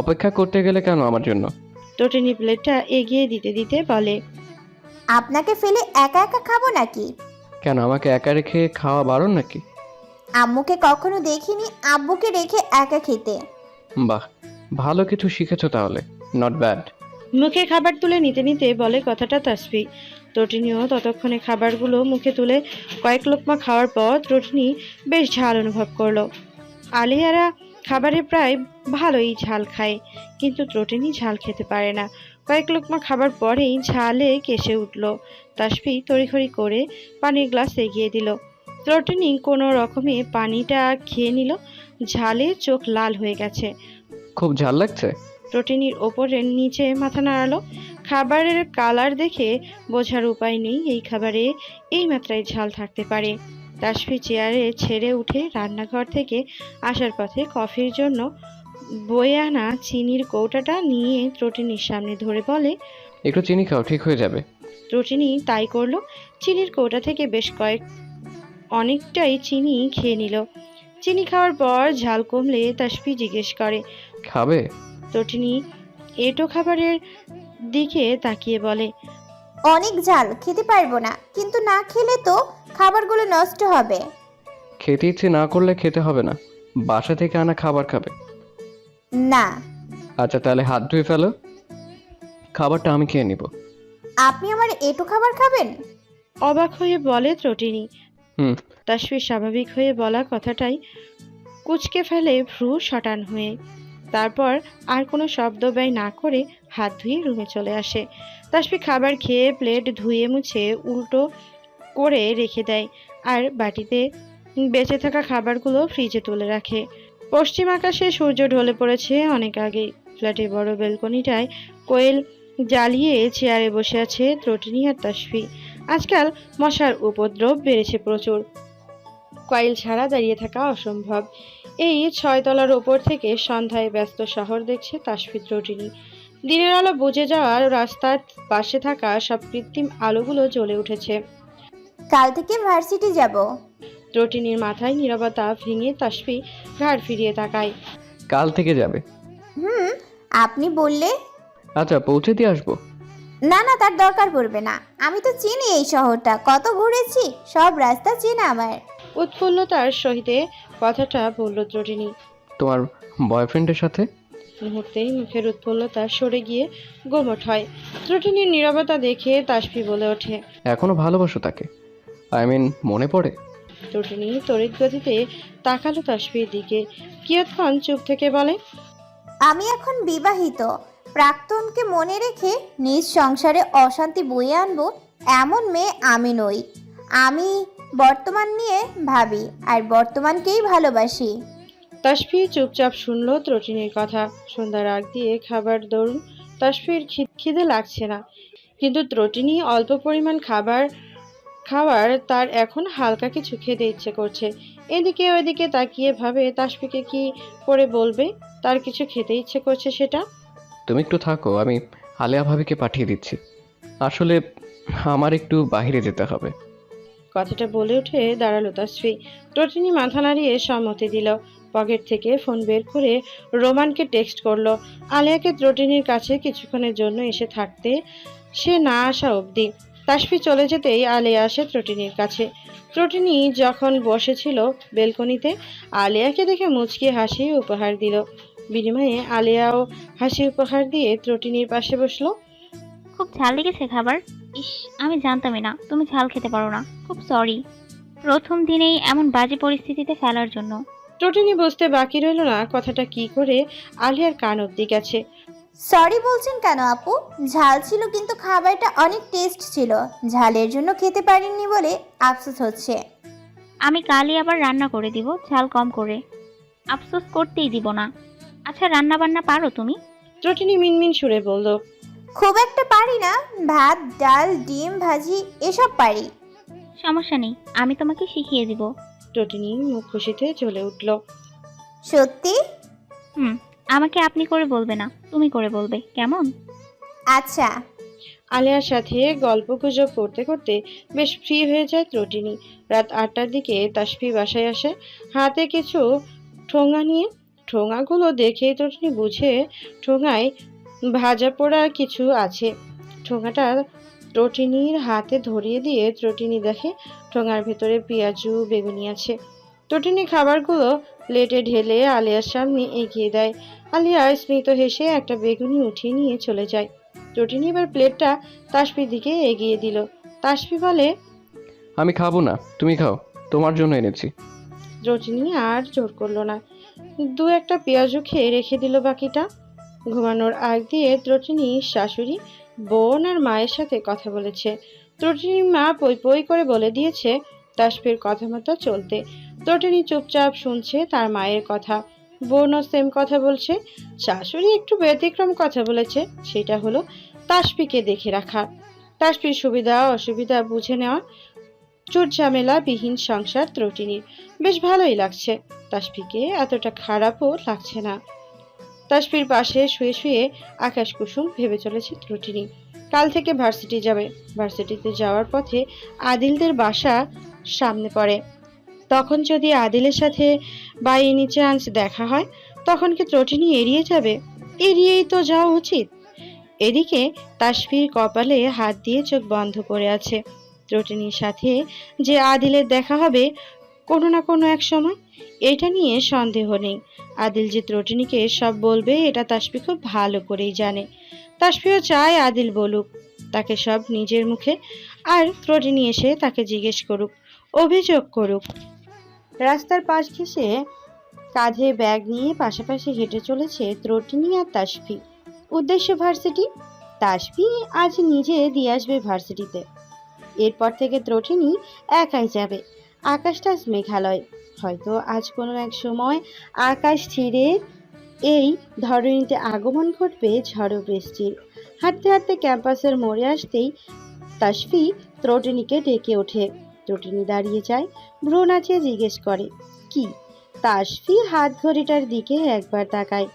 অপেক্ষা করতে গেলে কেন আমার জন্য? ত্রটিনি প্লেটটা এগিয়ে দিতে দিতে বলে আপনাকে ফেলে একা একা খাব নাকি? কেন আমাকে একা রেখে খাওয়া বারণ নাকি? আম্মুকে কখনো দেখিনি আব্বুকে রেখে একা খেতে। বাহ ভালো কিছু শিখেছো তাহলে নট ব্যাড মুখে খাবার তুলে নিতে নিতে বলে কথাটা তাসফি। ত্রটিনিও ততক্ষণে খাবারগুলো মুখে তুলে কয়েক লোকমা খাওয়ার পর ত্রটিনি বেশ ঝাল অনুভব করল। আলিয়ারা খাবারে প্রায় ভালোই ঝাল খায় কিন্তু ত্রটিনি ঝাল খেতে পারে না। কয়েক লোকমা খাবার পরেই ঝালে কেসে উঠল। তাসফি তড়িঘড়ি করে পানির গ্লাস এগিয়ে দিল। ত্রটিনি কোনো রকমে পানিটা খেয়ে নিল। ঝালে চোখ লাল হয়ে গেছে। খুব ঝাল লাগছে? প্রোটিনের ওপরে নিচে মাথা নাড়ালো। খাবারের কালার দেখে বোঝার উপায় নেই এই খাবারে এই মাত্রায় ঝাল থাকতে পারে। তাসফি চেয়ারে ছেড়ে উঠে রান্নাঘর থেকে আসার পথে কফির জন্য বয়ে আনা চিনির কৌটাটা নিয়ে ত্রটিনির সামনে ধরে বলে একটু চিনি খাও ঠিক হয়ে যাবে। ত্রটিনি তাই করল। চিনির কৌটা থেকে বেশ কয়েক অনেকটাই চিনি খেয়ে নিল। চিনি খাওয়ার পর ঝাল কমলে তাসফি জিজ্ঞেস করে খাবে? তটিনী এটো খাবারের দিকে তাকিয়ে বলে অনেক ঝাল খেতে পারব না কিন্তু না খেলে তো খাবারগুলো নষ্ট হবে। খেতে ইচ্ছে না করলে খেতে হবে না। বাসা থেকে আনা খাবার খাবে। না। আচ্ছা তাহলে হাত ধুয়ে ফেলো। খাবারটা আমি খেয়ে নিব। আপনি আমার এটু খাবার খাবেন? অবাক হয়ে বলে ত্রটিনী। হুম। তাসফির স্বাভাবিক হয়ে বলা কথাটাই কুচকে ফেলে ভ্রু শটান হয়ে। তারপর আর কোনো শব্দ ব্যয় না করে হাত ধুয়ে রুমে চলে আসে। তাসফি খাবার খেয়ে প্লেট ধুয়ে মুছে উল্টো করে রেখে দেয় আর বাটিতে বেঁচে থাকা খাবারগুলো ফ্রিজে তুলে রাখে। পশ্চিম আকাশে সূর্য ঢলে পড়েছে অনেক আগেই। ফ্ল্যাটের বড় বেলকনিটায় কোয়েল জ্বালিয়ে চেয়ারে বসে আছে ত্রটিনি আর তাসফি। আজকাল মশার উপদ্রব বেড়েছে প্রচুর। কয়েল ছাড়া দাঁড়িয়ে থাকা অসম্ভব। এই ছয়তলার ওপর থেকে সন্ধ্যায় ব্যস্ত শহর দেখছে তাসফি ত্রটিনি। দিনের আলো বুঝে যাওয়ার রাস্তার পাশে থাকা সব কৃত্রিম আলোগুলো জ্বলে উঠেছে। কাল থেকে ভার্সিটি যাব। ত্রটিনির মাথায় নীরবতা ভেঙে তাসফি ঘাড় ফিরিয়ে তাকায়। কাল থেকে যাবে। হুম আপনি বললে? আচ্ছা পৌঁছে দিয়ে আসব। না না তার দরকার পড়বে না। আমি তো চিনি এই শহরটা। কত ঘুরেছি সব রাস্তা চেনা আমার। উৎফুল্লতার সহিতে কথাটা বলল ত্রটিনি তোমার বয়ফ্রেন্ডের সাথে? মুহূর্তেই মুখের উৎফুল্লতা সরে গিয়ে গোমট হয়। ত্রটিনির নীরবতা দেখে তাসফি বলে ওঠে। এখনও ভালোবাসো তাকে। আই মিন মনে পড়ে? ত্রটিনি তড়িৎ গতিতে তাকালো তাসফির দিকে। কিয়ৎক্ষণ চুপ থেকে বলে আমি এখন বিবাহিত। প্রাক্তনকে মনে রেখে নিজ সংসারে অশান্তি বয়ে আনব এমন মেয়ে আমি নই। আমি বর্তমান নিয়ে ভাবি আর বর্তমানকেই ভালোবাসি। তাসফি চুপচাপ শুনলো ত্রটিনির কথা। সন্ধ্যার আগ দিয়ে খাবার দরুন তাসফির খিদে লাগছে না। কিন্তু ত্রটিনি অল্প পরিমাণ খাবার খাবার তার এখন হালকা কিছু খেতে ইচ্ছে করছে। এদিকে ওইদিকে তাকিয়ে ভাবে তাসফিকে কি করে বলবে? তার কিছু খেতে ইচ্ছে করছে সেটা? তুমি একটু থাকো আমি আলেয়া ভাবিকে পাঠিয়ে দিচ্ছি। আসলে আমার একটু বাইরে যেতে হবে। কথাটা বলে উঠে দাঁড়াল তাসফি। ত্রটিনি মাথা নাড়িয়ে সম্মতি দিল। পকেট থেকে ফোন বের করে রোমানকে টেক্সট করল আলিয়াকে ত্রটিনির কাছে কিছুক্ষণের জন্য এসে থাকতে সে না আসা অবধি তাসফি চলে যেতেই আলিয়া আসে ত্রটিনির কাছে। ত্রটিনি যখন বসেছিল বেলকনিতে আলিয়াকে দেখে মুচকি হাসি উপহার দিল। বিনিময়ে আলিয়াও হাসি উপহার দিয়ে ত্রটিনির পাশে বসল। খুব ঝাল লেগেছে খাবার? ইস আমি জানতামই না তুমি ঝাল খেতে পারো না খুব সরি প্রথম দিনেই এমন বাজে পরিস্থিতিতে ফেলার জন্য। ত্রটিনি বুঝতে বাকি রইল না কথাটা কি করে আলিয়ার কান অব্দি গেছে। সরি বলছেন কেন আপু? ঝাল ছিল কিন্তু খাবারটা অনেক টেস্ট ছিল। ঝালের জন্য খেতে পারিনি বলে আফসোস হচ্ছে। আমি কালই আবার রান্না করে দিব ঝাল কম করে। আফসোস করতেই দিব না। আচ্ছা রান্না বান্না পারো তুমি? ত্রটিনি মিনমিন সুরে বলল খুব একটা পারি না। ভাত ডাল ডিম ভাজি এসব পারি। সমস্যা নেই আমি তোমাকে শিখিয়ে দিব। ত্রটিনি মুখ খুশিতে চলে উঠল। সত্যি? হুম। আমাকে আপনি করে বলবে না তুমি করে বলবে কেমন? আচ্ছা। আলিয়ার সাথে গল্প গুজব করতে করতে বেশ ফ্রি হয়ে যায় ত্রটিনি। রাত আটটার দিকে তাসফি বাসায় আসে। হাতে কিছু ঠোঙা নিয়ে ঠোঙাগুলো দেখে ত্রটিনি বুঝে ঠোঙায় ভাজা পোড়া কিছু আছে। ঠোঙাটা ত্রটিনির হাতে ধরিয়ে দিয়ে ত্রটিনি দেখে ঠোঙার ভেতরে পেঁয়াজু বেগুনি আছে। ত্রটিনি খাবারগুলো প্লেটে ঢেলে আলিয়ার সামনে এগিয়ে দেয়। আলিয়া স্মিত হেসে একটা বেগুনি উঠিয়ে নিয়ে চলে যায়। ত্রটিনি এবার প্লেটটা তাসপির দিকে এগিয়ে দিল। তাসপি বলে আমি খাব না তুমি খাও তোমার জন্য এনেছি। রজনী আর জোর করল না। দু একটা পেঁয়াজও খেয়ে রেখে দিল বাকিটা। ঘুমানোর আগ দিয়ে ত্রটিনি শাশুড়ি বোন আর মায়ের সাথে কথা বলেছে। ত্রটিনির মা পই পই করে বলে দিয়েছে তাসফির কথা মতো চলতে। ত্রটিনি চুপচাপ শুনছে তার মায়ের কথা। বোনও সেম কথা বলছে। শাশুড়ি একটু ব্যতিক্রম কথা বলেছে, সেটা হলো তাসফিকে দেখে রাখা। তাসফির সুবিধা, অসুবিধা বুঝে নেওয়া চুট ঝামেলা বিহীন সংসার ত্রটিনির। বেশ ভালোই লাগছে। তাসফিকে এতটা খারাপও লাগছে না। তাসপির পাশে শুয়ে শুয়ে আকাশ কুসুম ভেবে চলেছে ত্রটিনি। কাল থেকে ভার্সিটি যাবে। ভার্সিটিতে যাওয়ার পথে আদিলদের বাসা সামনে পড়ে। তখন যদি আদিলের সাথে বাই এনি চান্স দেখা হয়, তখন কি ত্রটিনি এড়িয়ে যাবে? এড়িয়েই তো যাওয়া উচিত। এদিকে তাসফির কপালে হাত দিয়ে চোখ বন্ধ করে আছে। ত্রটিনির সাথে যে আদিলের দেখা হবে কোনো না কোনো এক সময়, এটা নিয়ে সন্দেহ নেই। আদিল যে ত্রটিনিকে সব বলবে, এটা তাসপি খুব ভালো করেই জানে। তাসপিও চায় আদিল বলুক, তাকে সব নিজের মুখে, আর ত্রটিনি এসে তাকে জিজ্ঞেস করুক, অভিযোগ করুক। রাস্তার পাশ ঘেঁষে কাঁধে ব্যাগ নিয়ে পাশাপাশি হেঁটে চলেছে ত্রটিনি আর তাসফি। উদ্দেশ্য ভার্সিটি? তাসফি আজ নিজে দিয়ে আসবে ভার্সিটিতে। এরপর থেকে ত্রটিনি একাই যাবে। আকাশটা আজ মেঘালয়। হয়তো আজ কোনো এক সময় আকাশ ছিঁড়ে এই ধরণীতে আগমন ঘটবে ঝড়ো বৃষ্টির। হাঁটতে হাঁটতে ক্যাম্পাসের মোড়ে আসতেই তাসফি ত্রটিনিকে ডেকে ওঠে। ত্রটিনি দাঁড়িয়ে যায়। ভ্রু নাচিয়ে জিজ্ঞেস করে কি? তাসফি হাত ঘড়িটার দিকে একবার তাকায়।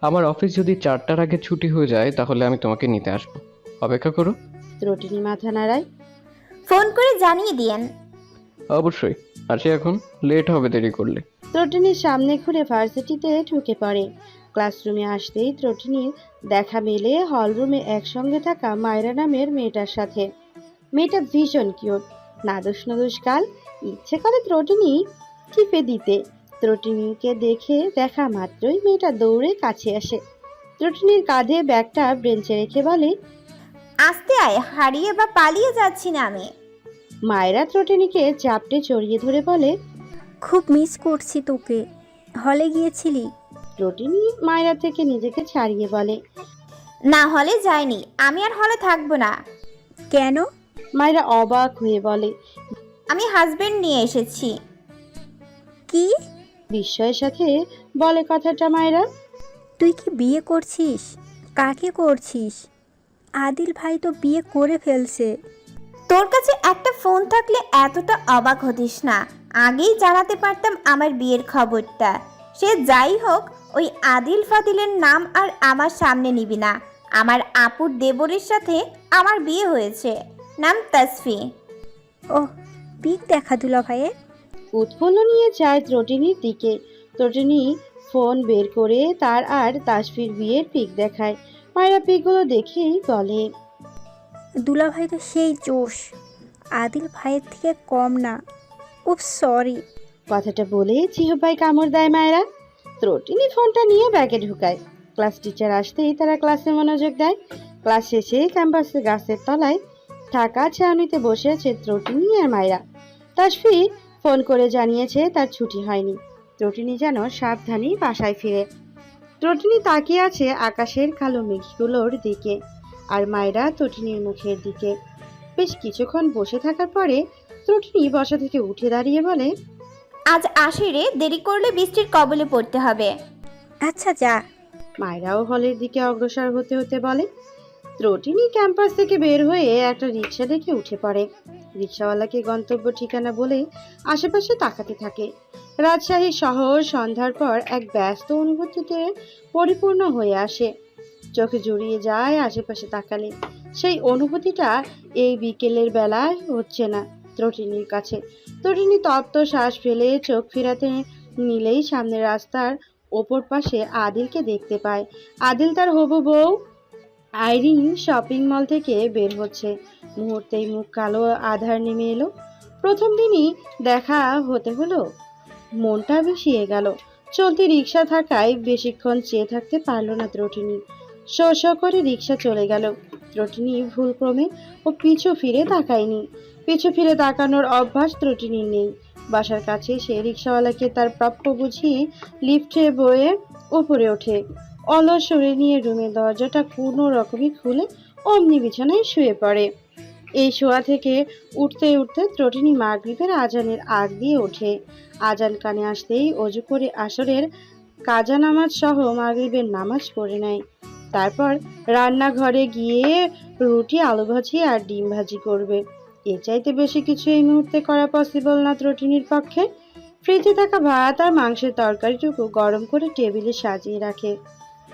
আমার অফিস যদি চারটার আগে ছুটি হয়ে যায় তাহলে আমি তোমাকে নিতে আসব। অপেক্ষা করো। ত্রটিনি মাথা নাড়ায়। ফোন করে জানিয়ে দিয়েন। অবশ্যই আসি এখন। লেট হবে দেরি করলে। ত্রটিনির সামনে ঘুরে ভার্সিটিতে ঢুকে পড়ে। ক্লাসরুমে আসতেই ত্রটিনির দেখা মেলে হলরুমে একসঙ্গে থাকা মায়রা নামের মেয়েটার সাথে। মেয়েটা ভীষণ কিউট। নাদুস নদুস কাল ইচ্ছে করে ত্রটিনি টিপে দিতে। ত্রটিনিকে দেখে দেখা মাত্রই মেয়েটা দৌড়ে কাছে আসে। ত্রটিনির কাঁধে ব্যাগটা ব্রেঞ্চে রেখে বলে আস্তে আয় হারিয়ে বা পালিয়ে যাচ্ছি না আমি। মায়েরা ত্রটিনিকে চাপটে চড়িয়ে ধরে বলে খুব মিস করছি তোকে। হলে গিয়েছিলি? ত্রটিনি মায়েরা থেকে নিজেকে ছাড়িয়ে বলে না হলে যায়নি আমি আর হলে থাকব না। কেন? মায়েরা অবাক হয়ে বলে আমি হাজবেন্ড নিয়ে এসেছি। কি? বিস্ময়ের সাথে বলে কথাটা মায়েরা তুই কি বিয়ে করছিস? কাকে করছিস? আদিল ভাই তো বিয়ে করে ফেলছে। তোর কাছে একটা ফোন থাকলে এতটা অবাক হতিস না। আগেই জানাতে পারতাম আমার বিয়ের খবরটা। সে যাই হোক ওই আদিল ফাদিলের নাম আর আমার সামনে নিবি না। আমার আপুর দেবরের সাথে আমার বিয়ে হয়েছে। নাম তাসফি। ওহ পিক দেখা দুলা ভাইয়ের উৎফুল্ল নিয়ে যায় ত্রটিনির দিকে। ত্রটিনি ফোন বের করে তার আর তাসফির বিয়ের পিক দেখায়। মায়েরা পিকগুলো দেখেই বলে দুলা ভাই তো সেই জোশ। আদিল ভাইয়ের থেকে কম না। ও সরি। কথাটা বলে ভাই কামড় দেয় মায়েরা। ত্রটিনি ফোনটা নিয়ে ব্যাগে ঢুকায়। ক্লাস টিচার আসতেই তারা ক্লাসে মনোযোগ দেয়। ক্লাস শেষে ক্যাম্পাসে গাছের তলায় থাকা ছাউনিতে বসে আছে ত্রটিনি আর মায়েরা। তাসফি ফোন করে জানিয়েছে তার ছুটি হয়নি। ত্রটিনি যেন সাবধানেই বাসায় ফিরে। ত্রটিনি তাকিয়ে আছে আকাশের কালো মেঘগুলোর দিকে আর মায়েরা ত্রটিনির মুখের দিকে। বেশ কিছুক্ষণ বসে থাকার পরে ত্রটিনি বসা থেকে উঠে দাঁড়িয়ে বলে আজ আসি রে দেরি করলে বৃষ্টির কবলে পড়তে হবে। আচ্ছা যা। মায়েরাও হলের দিকে অগ্রসর হতে হতে বলে ত্রটিনি ক্যাম্পাস থেকে বের হয়ে একটা রিক্সা দেখে উঠে পড়ে। রিক্সাওয়ালাকে গন্তব্য ঠিকানা বলে আশেপাশে তাকাতে থাকে। রাজশাহী শহর সন্ধ্যার পর এক ব্যস্ত অনুভূতিতে পরিপূর্ণ হয়ে আসে। চোখে জড়িয়ে যায় আশেপাশে তাকালে। সেই অনুভূতিটা এই বিকেলের বেলায় হচ্ছে না ত্রটিনির কাছে। ত্রটিনি তপ্ত শ্বাস ফেলে চোখ ফেরাতে নিলেই সামনের রাস্তার ওপর পাশে আদিলকে দেখতে পায়। আদিল তার হবু বউ আইরিন শপিং মল থেকে বের হচ্ছে। মুহূর্তেই মুখ কালো, আধার নেমে এলো। প্রথম দিনই দেখা হতে হলো। মনটা বিষিয়ে গেল। চলতি রিক্সা থাকায় বেশিক্ষণ চেয়ে থাকতে পারল না ত্রটিনি। শো শো করে রিক্সা চলে গেল। ত্রটিনি ভুলক্রমে ও পিছু ফিরে তাকায়নি। পিছু ফিরে তাকানোর অভ্যাস ত্রটিনির নেই। বাসার কাছে সে রিক্সাওয়ালাকে তার প্রাপ্য বুঝিয়ে লিফটে বয়ে উপরে ওঠে। অলস সরে নিয়ে রুমের দরজাটা কোনো রকমই খুলে অমনি বিছানায় শুয়ে পড়ে। এই শোয়া থেকে উঠতে উঠতে ত্রটিনি মাগরিবের আজানের আগ দিয়ে ওঠে। আজান কানে আসতেই অজু করে আসরের কাজা নামাজ সহ মাগরিবের নামাজ পড়ে নেয়। তারপর রান্নাঘরে গিয়ে রুটি, আলু ভাজি আর ডিম ভাজি করবে। এর চাইতে বেশি কিছু এই মুহূর্তে করা পসিবল না ত্রটিনির পক্ষে। ফ্রিজে থাকা ভাত আর মাংসের তরকারিটুকু গরম করে টেবিলে সাজিয়ে রাখে।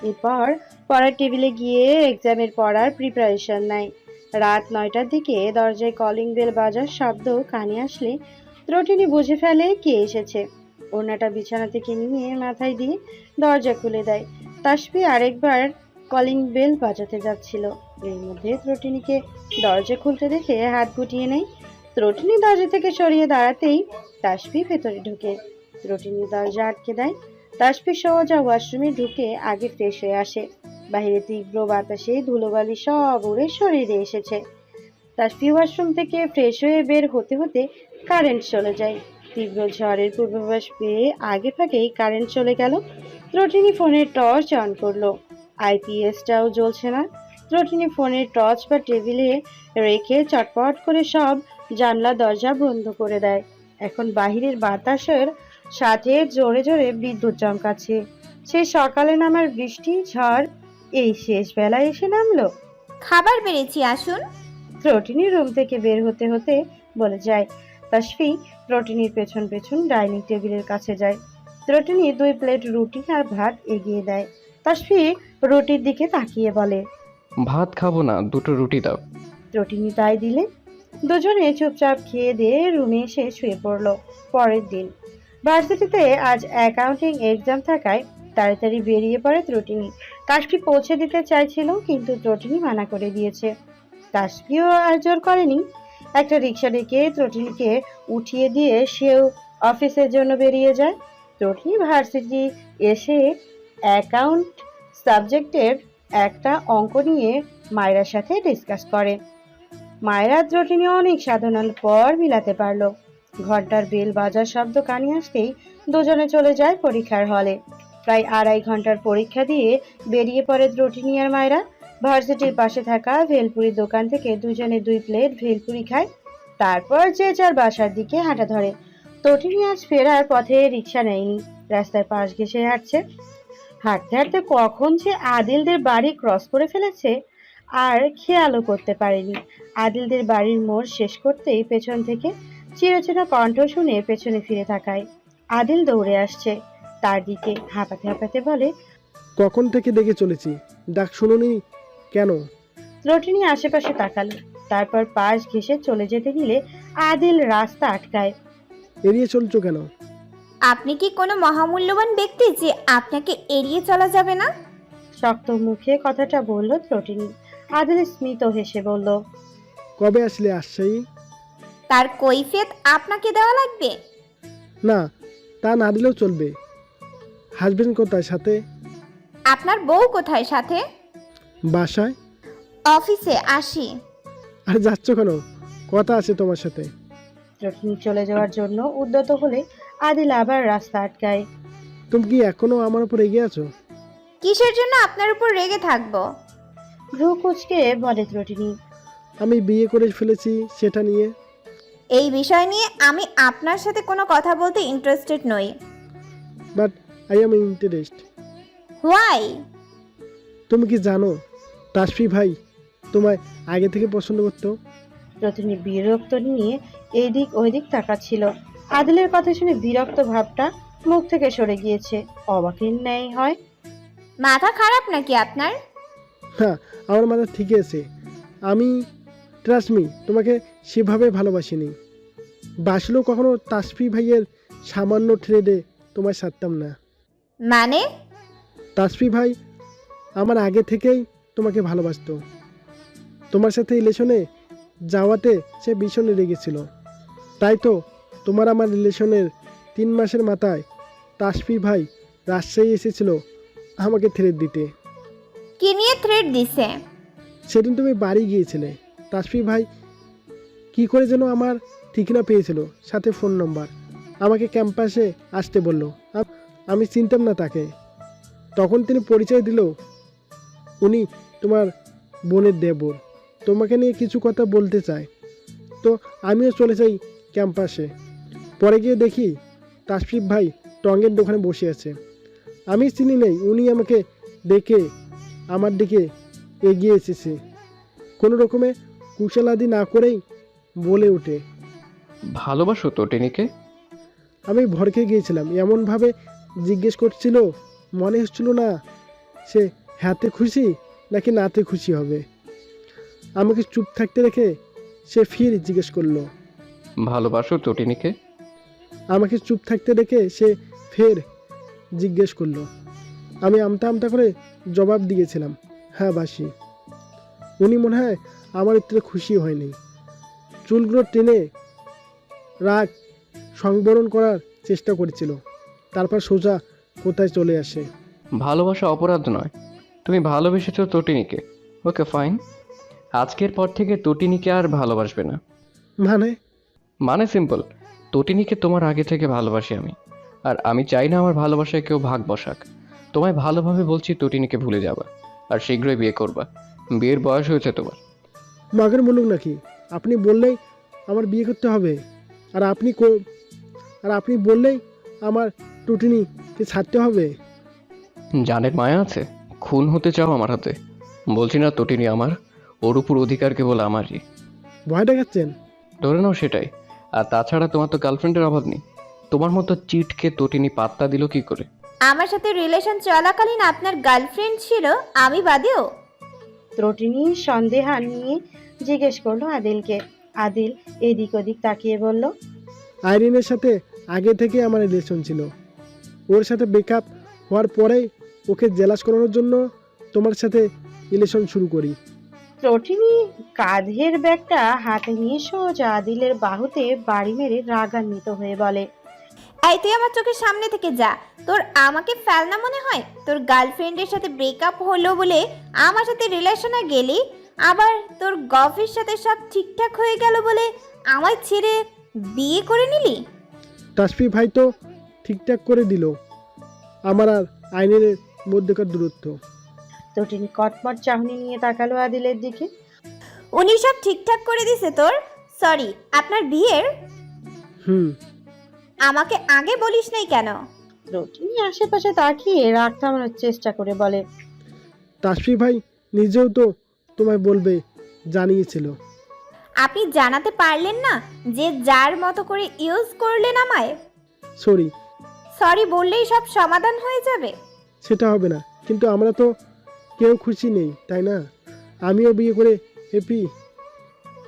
এরপর পড়ার টেবিলে গিয়ে এক্সামের পড়ার প্রিপারেশন নেয়। রাত নয়টার দিকে দরজায় কলিং বেল বাজার শব্দ কানে আসলে ত্রটিনি বুঝে ফেলে কে এসেছে। ওড়নাটা বিছানা থেকে নিয়ে মাথায় দিয়ে দরজা খুলে দেয়। তাসপি আরেকবার কলিং বেল বাজাতে যাচ্ছিল। এর মধ্যে ত্রটিনিকে দরজা খুলতে দেখে হাত গুটিয়ে নেয়। ত্রটিনি দরজা থেকে সরিয়ে দাঁড়াতেই তাসপি ভেতরে ঢুকে। ত্রটিনি দরজা আটকে দেয়। তাসফি সোজা ওয়াশরুমে ঢুকে আগে ফ্রেশ হয়ে আসে। বাইরে তীব্র বাতাসে ধুলোবালি সব উড়ে শরীরে এসেছে। তাসফি ওয়াশরুম থেকে ফ্রেশ হয়ে বের হতে হতে কারেন্ট চলে যায়। তীব্র ঝড়ের পূর্বাভাস পেয়ে আগে ভাগেই কারেন্ট চলে গেল। ত্রটিনি ফোনের টর্চ অন করল। আইপিএসটাও জ্বলছে না। ত্রটিনি ফোনের টর্চ বা টেবিলে রেখে চটপট করে সব জানলা দরজা বন্ধ করে দেয়। এখন বাহিরের বাতাসের সাথে জোরে জোরে বিদ্যুৎ চমকাচ্ছে। সে সকালে নামার বৃষ্টি ঝড় এই শেষ বেলায় এসে নামলো। খাবার বেড়েছি আসুন। ত্রটিনি রুম থেকে বের হতে হতে বলে যায়। তাসফি ত্রটিনির পেছন পেছন ডাইনিং টেবিলের কাছে যায়। ত্রটিনি দুই প্লেট রুটি আর ভাত এগিয়ে দেয়। তাসফি রুটির দিকে তাকিয়ে বলে ভাত খাব না দুটো রুটি দাও। ত্রটিনি তাই দিলে। দুজনে চুপচাপ খেয়ে দিয়ে রুমে এসে শুয়ে পড়ল। পরের দিন ভার্সিটিতে আজ অ্যাকাউন্টিং এক্সাম থাকায় তাড়াতাড়ি বেরিয়ে পড়ে ত্রুটিনি। তাসফি পৌঁছে দিতে চাইছিল, কিন্তু ত্রুটিনি মানা করে দিয়েছে। তাসফিও আর জোর করেনি। একটা রিক্সা ডেকে ত্রটিনিকে উঠিয়ে দিয়ে সেও অফিসের জন্য বেরিয়ে যায়। ত্রুটিনি ভার্সিটি এসে অ্যাকাউন্ট সাবজেক্টের একটা অঙ্ক নিয়ে মায়েরার সাথে ডিসকাস করে। মায়েরা ত্রুটিনি অনেক সাধনার পর মিলাতে পারল। ঘণ্টার বেল বাজার শব্দ কানে আসতেই দুজনে চলে যায় পরীক্ষার হলে। প্রায় আড়াই ঘণ্টার পরীক্ষা দিয়ে বেরিয়ে পড়ে ত্রটিনি আর মায়েরা। ভার্সিটির পাশে থাকা ভেলপুরির দোকান থেকে দুজনে দুই প্লেট ভেলপুরি খায়। তারপর যে যার বাসার দিকে হাঁটা ধরে। তটিনী আজ ফেরার পথে রিক্সা নেয়নি, রাস্তার পাশ ঘেসে হাঁটছে। হাঁটতে হাঁটতে কখন যে আদিলদের বাড়ি ক্রস করে ফেলেছে, আর খেয়ালও করতে পারেনি। আদিলদের বাড়ির মোড় শেষ করতেই পেছন থেকে চিরচেনা কণ্ঠ শুনে পেছনে ফিরে তাকায়। আদিল দৌড়ে আসছে। তার দিকে হাঁপাতে হাঁপাতে বলে কখন থেকে দেখে চলেছি? ডাক শুনুনি কেন? রটিনী আশেপাশে তাকালো। তারপর পাশ ঘেসে চলে যেতে নিলে আদিল রাস্তা আটকায়। এড়িয়ে চলছো কেন? আপনি কি কোনো মহামূল্যবান ব্যক্তি যে আপনাকে এড়িয়ে চলা যাবে না? শক্ত মুখে কথাটা বলল ত্রটিনী আদিল স্মিত হেসে বলল কবে আসলে রাজশাহী তার কৈফিয়ত আপনাকে দেওয়া লাগবে? না তা না দিলেও চলবে। হাজবেন্ড কোথায় সাথে? আপনার বউ কোথায় সাথে? বাসায়। অফিসে আসি। আর যাচ্ছ কেন? কথা আছে তোমার সাথে। ত্রটিনী চলে যাওয়ার জন্য উদ্যত হলে আদিল আবার রাস্তা আটকায়। তুমি কি এখনও আমার উপর এগিয়ে আছো? কিসের জন্য আপনার উপর রেগে থাকব? ভ্রু কুচকে বলে ত্রটিনী। আমি বিয়ে করে ফেলেছি সেটা নিয়ে। এই বিষয় নিয়ে আমি আপনার সাথে কোনো কথা বলতে ইন্টারেস্টেড নই। But I am interest why তুমি কি জানো তাসফি ভাই তোমায় আগে থেকে পছন্দ করতো? রতনী বিরক্ত নিয়ে এইদিক ওইদিক তাকাচ্ছিল। আদিলের কথা শুনে বিরক্ত ভাবটা মুখ থেকে সরে গিয়েছে। অবাকের ন্যায় হয়। মাথা খারাপ নাকি আপনার? হ্যাঁ আমার মাথা ঠিকই আছে। আমি ট্রাস্টমি তোমাকে সেভাবে ভালোবাসিনি। বাসলেও কখনো তাসফি ভাইয়ের সামান্য ট্রেডে তোমায় সারতাম না। মানে? তাসফি ভাই আমার আগে থেকেই তোমাকে ভালোবাসতো। তোমার সাথে রিলেশনে যাওয়াতে সে ভীষণ রেগেছিল তাই তো তোমার আমার রিলেশনের তিন মাসের মাথায় তাসফি ভাই রাজশাহী এসেছিল আমাকে থ্রেট দিতে। কি নিয়ে থ্রেড দিছে? সেদিন তুমি বাড়ি গিয়েছিলে। তাসফি ভাই কি করে যেন আমার ঠিকানা পেয়েছিল, সাথে ফোন নম্বর। আমাকে ক্যাম্পাসে আসতে বলল। আম- চিনতাম না তাকে। তখন তিনি পরিচয় দিল, উনি তোমার বোনের দেবর। তোমাকে নিয়ে কিছু কথা বলতে চায়। তো আমিও চলে যাই ক্যাম্পাসে। পরে গিয়ে দেখি তাসফিফ ভাই টঙ্গের দোকানে বসে আছে। আমি চিনি নেই, উনি আমাকে ডেকে আমার দিকে এগিয়ে এসেছে। কোনো রকমে কুশলাদি না করেই বলে ওঠে। ভালোবাসো তো টেনিকে? আমি ভরকে গিয়েছিলাম এমনভাবে জিজ্ঞেস করছিল মনে হচ্ছিল না সে হাতে খুশি নাকি নাতে খুশি হবে। আমাকে চুপ থাকতে রেখে সে ফির জিজ্ঞেস করল। ভালোবাসো তো টেনিকে? আমাকে চুপ থাকতে রেখে সে ফের জিজ্ঞেস করল। আমি আমতা আমতা করে জবাব দিয়েছিলাম হ্যাঁ বাসি। উনি মনে হয় আমার উত্তরে খুশি হয়নি। চুলগুলো টেনে রাগ সংবরণ করার চেষ্টা করেছিল। তারপর সোজা কোথায় চলে আসে? ভালোবাসা অপরাধ নয়। তুমি ভালোবেসেছ তটিনীকে। Okay fine. আজকের পর থেকে তটিনীকে আর ভালোবাসবে না। মানে? মানে সিম্পল। তটিনীকে তোমার আগে থেকে ভালোবাসি আমি। আর আমি চাই না আমার ভালোবাসায় কেউ ভাগ বসাক। তোমায় ভালোভাবে বলছি তটিনীকে ভুলে যাবা। আর শীঘ্রই বিয়ে করবা। বিয়ের বয়স হয়েছে তোমার। মাগের মুলুক নাকি? আপনি বললেই আমার বিয়ে করতে হবে। আর আপনি কো- আর আপনি বললেই আমার টুটিনিকে ছাড়তে হবে। জানের মায়া আছে। খুন হতে চাও আমার হাতে। বলছি না তটিনী আমার। ওর উপর অধিকার কেবল আমারই। ভয় দেখাচ্ছেন? ধরে নাও সেটাই। আর তাছাড়া তোমার তো গার্লফ্রেন্ডের অভাব নেই। তোমার মতো চিটকে তটিনী পাত্তা দিল কি করে? আমার সাথে রিলেশন চলাকালীন আপনার গার্লফ্রেন্ড ছিল আমি বাদেও? ত্রটিনি সন্দেহান নিয়ে জিজ্ঞেস করল আদিলকে। আদিল এদিক ওদিক তাকিয়ে বলল আইরিনের সাথে আগে থেকে আমার রিলেশন ছিল। ওর সাথে ব্রেকআপ হওয়ার পরেই ওকে জেলাস করানোর জন্য তোমার সাথে রিলেশন শুরু করি। ত্রটিনি কাঁধের ব্যাগটা হাতে নিয়ে সোজা আদিলের বাহুতে বাড়ি মেরে রাগান্বিত হয়ে বলে এই তুই আমার চোখের সামনে থেকে যা। তোর আমাকে ফেলনা মনে হয়? তোর গার্লফ্রেন্ডের সাথে ব্রেকআপ হলো বলে আমার সাথে রিলেশনে গেলি? আবার তোর গফের সাথে সব ঠিকঠাক হয়ে গেল বলে আমায় ছেড়ে বিয়ে করে নিলি? তাসফি ভাই তো ঠিকঠাক করে দিল। আমার আর আইনের মধ্যেকার দূরত্ব? ত্রটিনি কটমট চাহনি নিয়ে তাকালো আদিলের দিকে। উনি সব ঠিকঠাক করে দিছে তোর? সরি আপনার বিয়ের? হুম। আমাকে আগে বলিস নাই কেন? ত্রটিনি আশেপাশে তাকিয়ে রাগ থামানোর চেষ্টা করে বলে তাসফি ভাই নিজেও তো তোমায় বলবে জানিয়েছিল। আপনি জানাতে পারলেন না যে যার মতো করে ইউজ করলেন আমায়? সরি সরি বললেই সব সমাধান হয়ে যাবে। সেটা হবে না কিন্তু আমরা তো কেউ খুশি নেই তাই না? আমিও বিয়ে করে হ্যাপি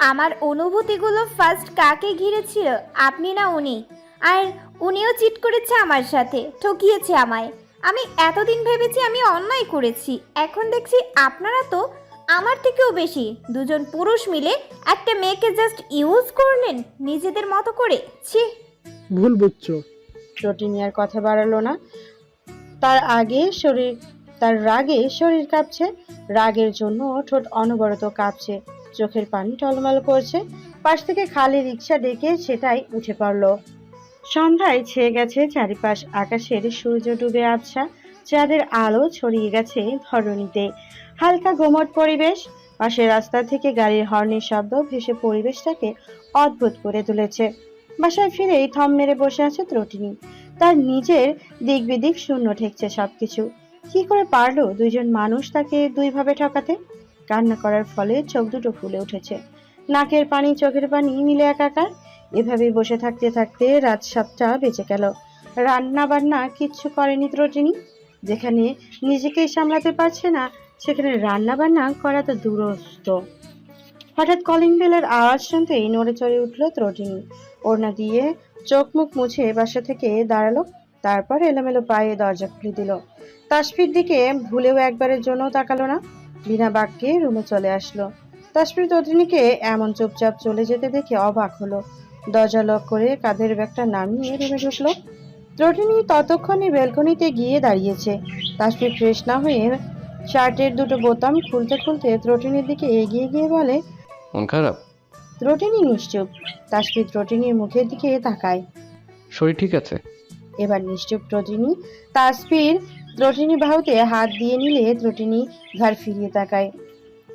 আমার অনুভূতিগুলো ফার্স্ট কাকে ঘিরেছিল আপনি না উনি? আর উনিও চিট করেছে আমার সাথে ঠকিয়েছে আমায়। আমি এতদিন ভেবেছি আমি অন্যায় করেছি এখন দেখছি আপনারা তো আমার থেকেও বেশি। দুজন পুরুষ মিলে একটা মেয়েকে জাস্ট ইউজ করলেন নিজেদের মতো করে। ছি। ভুল বুঝছ। আর কথা বাড়ালো না। তার আগে শরীর তার রাগে শরীর কাঁপছে। রাগের জন্য ঠোঁট অনবরত কাঁপছে। চোখের পানি টলমল করছে। পাশ থেকে খালি রিক্সা ডেকে সেটাই উঠে পড়ল। সন্ধ্যায় ছেয়ে গেছে চারিপাশ। আকাশের সূর্য ডুবে আবছা। চাঁদের আলো ছড়িয়ে গেছে ধরণীতে। হালকা গোমট পরিবেশ, পাশের রাস্তা থেকে গাড়ির হর্নের শব্দ ভেসে পরিবেশটাকে অদ্ভুত করে তুলেছে। বাসায় ফিরেই থম মেরে বসে আছে ত্রটিনি। তার নিজের দিক বিদিক শূন্য ঠেকছে সবকিছু। কি করে পারল দুইজন মানুষ তাকে দুইভাবে ঠকাতে? কান্না করার ফলে চোখ দুটো ফুলে উঠেছে। নাকের পানি চোখের পানি মিলে একাকার। এভাবেই বসে থাকতে থাকতে রাত সাতটা বেঁচে গেল। রান্না বান্না কিচ্ছু করেনি ত্রটিনি। যেখানে নিজেকেই সামলাতে পারছে না সেখানে রান্না বান্না করা তো দূরস্থ হঠাৎ কলিং বেলের আওয়াজ শুনতেই নড়ে চড়ে উঠল ত্রটিনি। ওড়না দিয়ে চোখ মুখ মুছে বাসা থেকে দাঁড়াল, তারপর এলোমেলো পায়ে দরজা খুলে দিল। তাসফির দিকে ভুলেও একবারের জন্য তাকালো না। বিনা বাক্যে রুমে চলে আসলো। তাসফির তটিনীকে এমন চুপচাপ চলে যেতে দেখে অবাক হলো। দরজা লক করে কাঁধের ব্যাগটা নামিয়ে রুমে ঢুকলো। ত্রটিনী ততক্ষণে বেলকনিতে গিয়ে দাঁড়িয়েছে। তাসফির ফ্রেশ না হয়ে শার্টের দুটো বোতাম খুলতে খুলতে ত্রটিনীর দিকে এগিয়ে গিয়ে বলে মন খারাপ? ত্রটিনী নিশ্চুপ। তাসফির ত্রটিনীর মুখের দিকে তাকায়। শরীর ঠিক আছে? এবার নিশ্চুপ ত্রটিনী তাসফির ত্রটিনী বাহুতে হাত দিয়ে নিলে ত্রটিনী ঘাড় ফিরিয়ে তাকায়।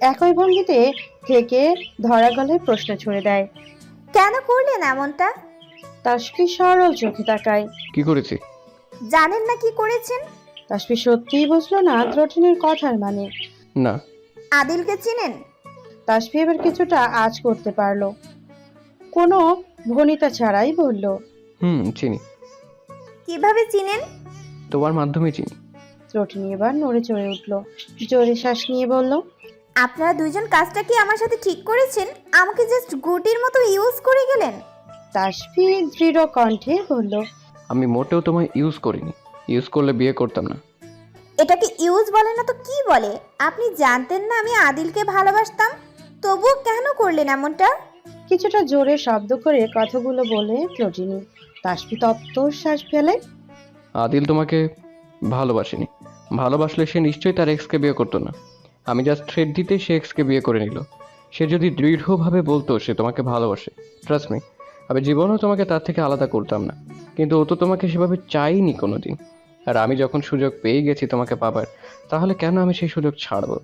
একই ভঙ্গিতে থেকে ধরা গলায় প্রশ্ন ছুড়ে দেয় কেন করলেন এমনটা? তাসফির সরল চোখে তাকায়। কি করেছি? জানেন না কি করেছেন? তাসফির সত্যিই বুঝলো না ত্রটিনীর কথার মানে। না। আদিলকে চিনেন? তাসফি এবার কিছুটা আজ করতে পারল। কোনো ভনিতা ছাড়াই বলল। হুম চিনি। কীভাবে চিনেন? তোমার মাধ্যমে চিনি। ত্রটিনী এবার নড়ে চড়ে উঠল। জোরে শ্বাস নিয়ে বলল আপনারা দুইজন কাজটা কি আমার সাথে ঠিক করেছেন? আমাকে জাস্ট গুটির মতো ইউজ করে গেলেন? তাসফি দৃঢ় কণ্ঠে বলল আমি মোটেও তোমায় ইউজ করিনি। ইউজ করলে বিয়ে করতাম না। এটাকে ইউজ বলে না তো কি বলে? আপনি জানতেন না আমি আদিলকে ভালোবাসতাম? তবুও কেন করলেন এমনটা? কিছুটা জোরে শব্দ করে কথাগুলো বলে ত্রটিনী তাসফি তপ্ত শ্বাস ফেলে। আদিল তোমাকে ভালোবাসেনি। ভালোবাসলে সে নিশ্চয়ই তার এক্সকে বিয়ে করতো না। আমি জাস্ট থ্রেড দিতে সে এক্সকে বিয়ে করে নিল। সে যদি দৃঢ়ভাবে বলতো সে তোমাকে ভালোবাসে। ট্রাস্ট মি আমি জীবনেও তোমাকে তার থেকে আলাদা করতাম না। কিন্তু ও তো তোমাকে সেভাবে চাইনি কোনো দিন আর আমি যখন সুযোগ পেয়ে গেছি তোমাকে পাবার তাহলে কেন আমি সেই সুযোগ ছাড়বো?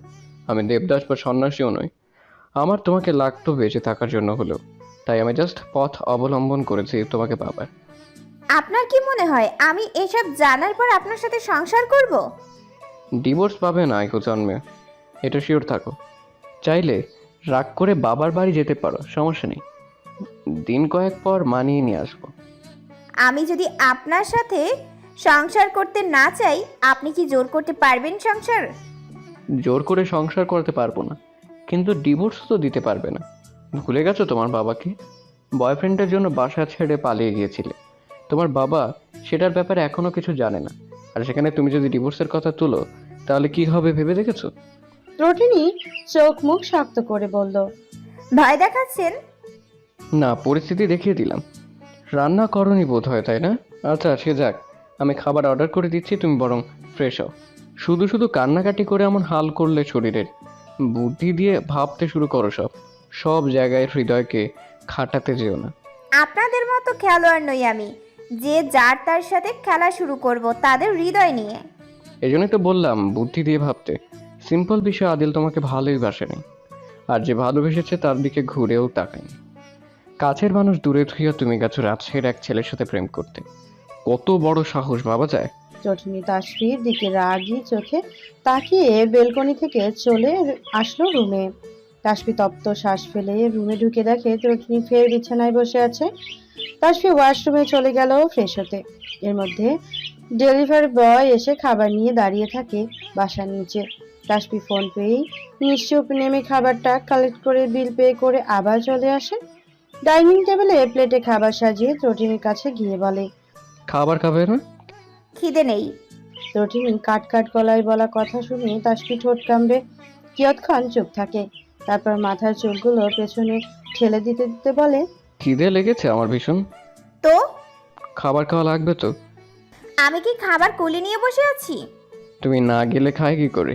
আমি দেবদাস বা সন্ন্যাসীও নই। আমার তোমাকে লাগতো বেঁচে থাকার জন্য হলেও। তাই আমি জাস্ট পথ অবলম্বন করেছি তোমাকে পাবার। আপনার কি মনে হয় আমি এসব জানার পর আপনার সাথে সংসার করব? ডিভোর্স পাবে না একো জন্মে। এটা শিওর থাকো। চাইলে রাগ করে বাবার বাড়ি যেতে পারো সমস্যা নেই। দিন কয়েক পর মানিয়ে নিয়ে আসব। আমি যদি আপনার সাথে সংসার করতে না চাই আপনি কি জোর করতে পারবেন সংসার? জোর করে সংসার করতে পারব না কিন্তু ডিভোর্স তো দিতে পারবে না। ভুলে গেছো তোমার বাবাকে? বয়ফ্রেন্ডের জন্য বাসা ছেড়ে পালিয়ে গিয়েছিলে। তোমার বাবা সেটার ব্যাপারে এখনও কিছু জানে না। আর সেখানে তুমি যদি ডিভোর্সের কথা তুলো তাহলে কি হবে ভেবে দেখেছ? ত্রটিনী চোখ মুখ শক্ত করে বলল ভয় দেখাচ্ছেন? না পরিস্থিতি দেখিয়ে দিলাম। রান্না করনি বোধ হয় তাই না? আচ্ছা সে যাক। আমি খাবার অর্ডার করে দিচ্ছি তুমি বরং ফ্রেশ হও। শুধু শুধু কান্নাকাটি করে এমন হাল করলে শরীরের। বুদ্ধি দিয়ে ভাবতে শুরু করো সব। সব জায়গায় হৃদয়কে খাটাতে যেও না। আপনাদের মতো খেলোয়াড় নই আমি। যে যার তার সাথে খেলা শুরু করব তাদের হৃদয় নিয়ে। এই জন্যই তো বললাম বুদ্ধি দিয়ে ভাবতে। সিম্পল বিষয় আদিল তোমাকে ভালোই বাসেনি। আর যে ভালোবেসেছে তার দিকে ঘুরেও তাকায়নি। কাছের মানুষ দূরে থুইয়া তুমি গেছো রাজশাহীর এক ছেলের সাথে প্রেম করতে। কত বড় সাহস ভাবা যায়। ত্রটিনী তাসফির দিকে রাগি চোখে তাকিয়ে বেলকনি থেকে চলে আসলো রুমে। তাসফি তপ্ত শ্বাস ফেলে রুমে ঢুকে দেখে ত্রটিনী ফের বিছানায় বসে আছে। তাসফি ওয়াশরুমে চলে গেল ফ্রেশ হতে। এর মধ্যে ডেলিভারি বয় এসে খাবার নিয়ে দাঁড়িয়ে থাকে বাসার নিচে। তাসফি ফোন পেয়েই নিশ্চুপ নেমে খাবারটা কালেক্ট করে বিল পে করে আবার চলে আসে। ডাইনিং টেবিলে প্লেটে খাবার সাজিয়ে ত্রটিনীর কাছে গিয়ে বলে খাবার খাবে না খিদে নেই। রটিনী কাট কাট গলায় বলা কথা শুনে তাসফি ঠোঁট কামড়ে কিয়ৎক্ষণ চুপ থাকে। তারপর মাথার চুলগুলো পেছনে ঠেলে দিতে দিতে বলে খিদে লেগেছে আমার ভীষণ। তো? খাবার খাওয়া লাগবে তো? আমি কি খাবার কোলে নিয়ে বসে আছি? তুমি না গেলে খায় কি করে?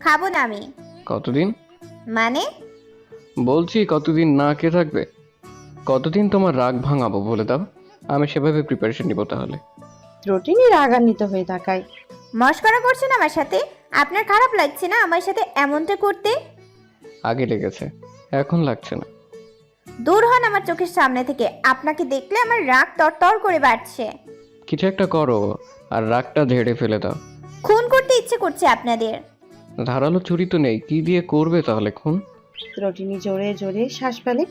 খাব না আমি। কতদিন? মানে? বলছি কতদিন না কে থাকবে? কতদিন তোমার রাগ ভাঙাবো বলে দাও? আমি সেভাবে প্রিপারেশন নিব তাহলে। রটিনী রাগান্বিত হয়ে তাকায় মস্করা করছেন আমার সাথে? আপনার খারাপ লাগছে না আমার সাথে এমনটা করতে? আগে লেগেছে এখন লাগছে না। দূর হন আমার চোখের সামনে থেকে আপনাকে দেখলে আমার রাগ তরতর করে বাড়ছে। কিছু একটা করো আর রাগটা ঝেড়ে ফেলে দাও। খুন করতে ইচ্ছে করছে আপনাদের। ধারালো চুরি তো নেই কি দিয়ে করবে তাহলে খুন? রটিনী জোরে জোরে শ্বাস ফেলে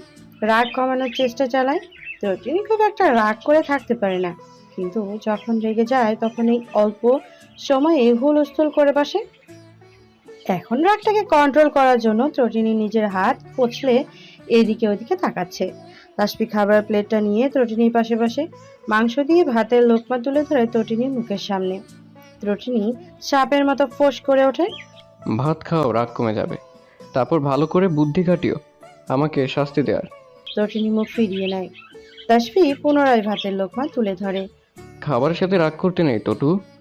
রাগ কমানোর চেষ্টা চালায় রটিনী খুব একটা রাগ করে থাকতে পারে না। কিন্তু যখন রেগে যায়, তখন এই অল্প সময়ে হুলস্থুল করে বসে। এখন রাগটাকে কন্ট্রোল করার জন্য ত্রটিনী নিজের হাত পছলে এদিকে ওদিকে তাকাচ্ছে। তাসপি খাবার প্লেটটা নিয়ে ত্রটিনীর পাশে পাশে মাংস দিয়ে ভাতের লোকমা তুলে ধরে তটিনীর মুখের সামনে। তটিনী সাপের মতো ফোঁস করে ওঠে। ভাত খাও, রাগ কমে যাবে। তারপর ভালো করে বুদ্ধি খাটিও। আমাকে শাস্তি দেওয়ার। তটিনী মুখ ফিরিয়ে নেয়। তাসফি পুনরায় ভাতের লোকমা তুলে ধরে। খাবারের সাথে রাগ করতে নেই, টটু।